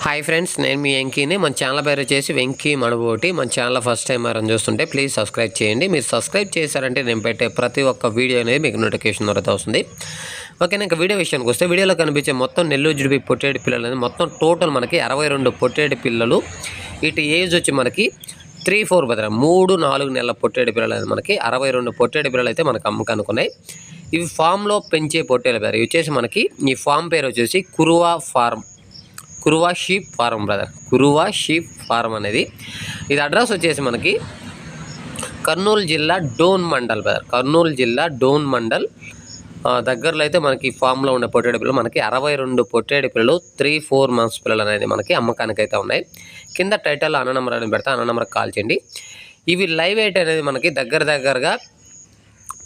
Hi friends నేను మీ వెంకీని. మన channel పేరు వచ్చేసి వెంకీ మనబోటి. మన ఛానల్ ఫస్ట్ టైం ఎవరైనా చూస్తుంటే ప్లీజ్ సబ్స్క్రైబ్ చేయండి. మీరు సబ్స్క్రైబ్ చేశారంటే నేను పెట్టే ప్రతి ఒక్క వీడియో అనేది మీకు నోటిఫికేషన్ ద్వారా వస్తుంది. ఓకే ఇంకా వీడియో విషయానికి వస్తే వీడియోలో కనిపించే మొత్తం నెల్లూరు జుడిపి పొట్టేడు పిల్లలు అనేది మొత్తం టోటల్ మనకి అరవై రెండు పొట్టేడు పిల్లలు. ఇటు ఏజ్ వచ్చి మనకి త్రీ ఫోర్ బదర మూడు నాలుగు నెలల పొట్టేడు పిల్లలు అనేది మనకి అరవై రెండు పొట్టేడు పిల్లలు అయితే మనకు అమ్మకనుకున్నాయి. ఇవి ఫామ్లో పెంచే పొట్టేల పేరు. ఇవి వచ్చేసి మనకి ఈ ఫామ్ పేరు వచ్చేసి Kuruva farm Kuruva sheep farm brother Kuruva sheep farm అనేది ఇది అడ్రస్ వచ్చేసి మనకి కర్నూలు జిల్లా డోన్ మండల్ బ్రదర్ కర్నూలు జిల్లా డోన్ మండల్. దగ్గరలో అయితే మనకి ఫామ్లో ఉండే పొట్టేడు పిల్లలు మనకి అరవై రెండు పొట్టేడు పిల్లలు త్రీ ఫోర్ మంత్స్ పిల్లలు అనేది మనకి అమ్మకానికి అయితే ఉన్నాయి. కింద టైటిల్ అన్న నెంబర్ అని పెడతా అన్న నెంబర్కి కాల్ చేయండి. ఇవి లైవ్ ఎయిట్ అనేది మనకి దగ్గర దగ్గరగా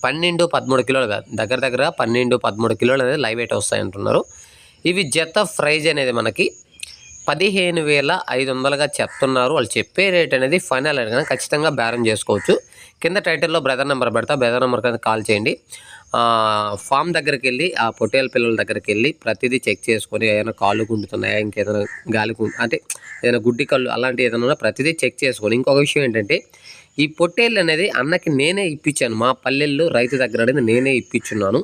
పన్నెండు పదమూడు కిలోలు దగ్గర దగ్గర పన్నెండు పదమూడు కిలోలు అనేది లైవ్ ఎయిట్ వస్తాయి అంటున్నారు ఇవి జత ఫ్రైజ్ అనేది మనకి పదిహేను వేల ఐదు వందలుగా చెప్తున్నారు. వాళ్ళు చెప్పే రేట్ అనేది ఫైనల్ అని కానీ ఖచ్చితంగా బేరం చేసుకోవచ్చు. కింద టైటిల్లో బ్రదర్ నెంబర్ పెడతా బ్రదర్ నెంబర్ కింద కాల్ చేయండి. ఫామ్ దగ్గరికి వెళ్ళి ఆ పొట్టేల పిల్లల దగ్గరికి వెళ్ళి ప్రతిదీ చెక్ చేసుకొని ఏదైనా కాళ్ళు గుండుతున్నాయా ఇంకేదైనా గాలి అంటే ఏదైనా గుడ్డి కళ్ళు అలాంటి ఏదైనా ప్రతిదీ చెక్ చేసుకొని. ఇంకొక విషయం ఏంటంటే ఈ పొట్టేళ్ళు అనేది అన్నకి నేనే ఇప్పించాను. మా పల్లెల్లో రైతు దగ్గర అనేది నేనే ఇప్పించున్నాను.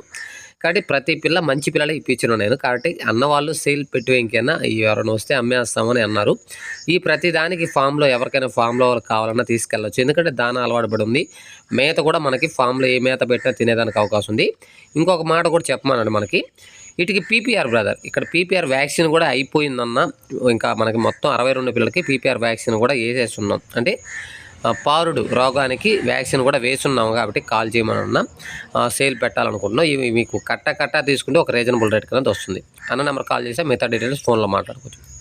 కాబట్టి ప్రతి పిల్ల మంచి పిల్లలే ఇప్పించున్నాను నేను. కాబట్టి అన్నవాళ్ళు సేల్ పెట్టు ఇంకైనా? ఎవరైనా వస్తే అమ్మేస్తామని అన్నారు. ఈ ప్రతి దానికి ఫామ్లో ఎవరికైనా ఫామ్లో కావాలన్నా తీసుకెళ్ళచ్చు. ఎందుకంటే దాన అలవాటు పడి ఉంది. మేత కూడా మనకి ఫామ్లో ఏ మేత పెట్టినా తినేదానికి అవకాశం ఉంది. ఇంకొక మాట కూడా చెప్పమన్నాడు మనకి. వీటికి పీపీఆర్ బ్రదర్ ఇక్కడ పీపీఆర్ వ్యాక్సిన్ కూడా అయిపోయిందన్న ఇంకా మనకి మొత్తం అరవై రెండు పిల్లలకి పీపీఆర్ వ్యాక్సిన్ కూడా వేసేస్తున్నాం. అంటే పారుడు రోగానికి వ్యాక్సిన్ కూడా వేసున్నాం కాబట్టి కాల్ చేయమని ఉన్నాం సేల్ పెట్టాలనుకుంటున్నాం. ఇవి మీకు కట్ట కట్ట తీసుకుంటే ఒక రీజనబుల్ రేట్ కింద వస్తుంది. అన్న నెంబర్ కాల్ చేసి మిగతా డీటెయిల్స్ ఫోన్లో మాట్లాడుకోవచ్చు.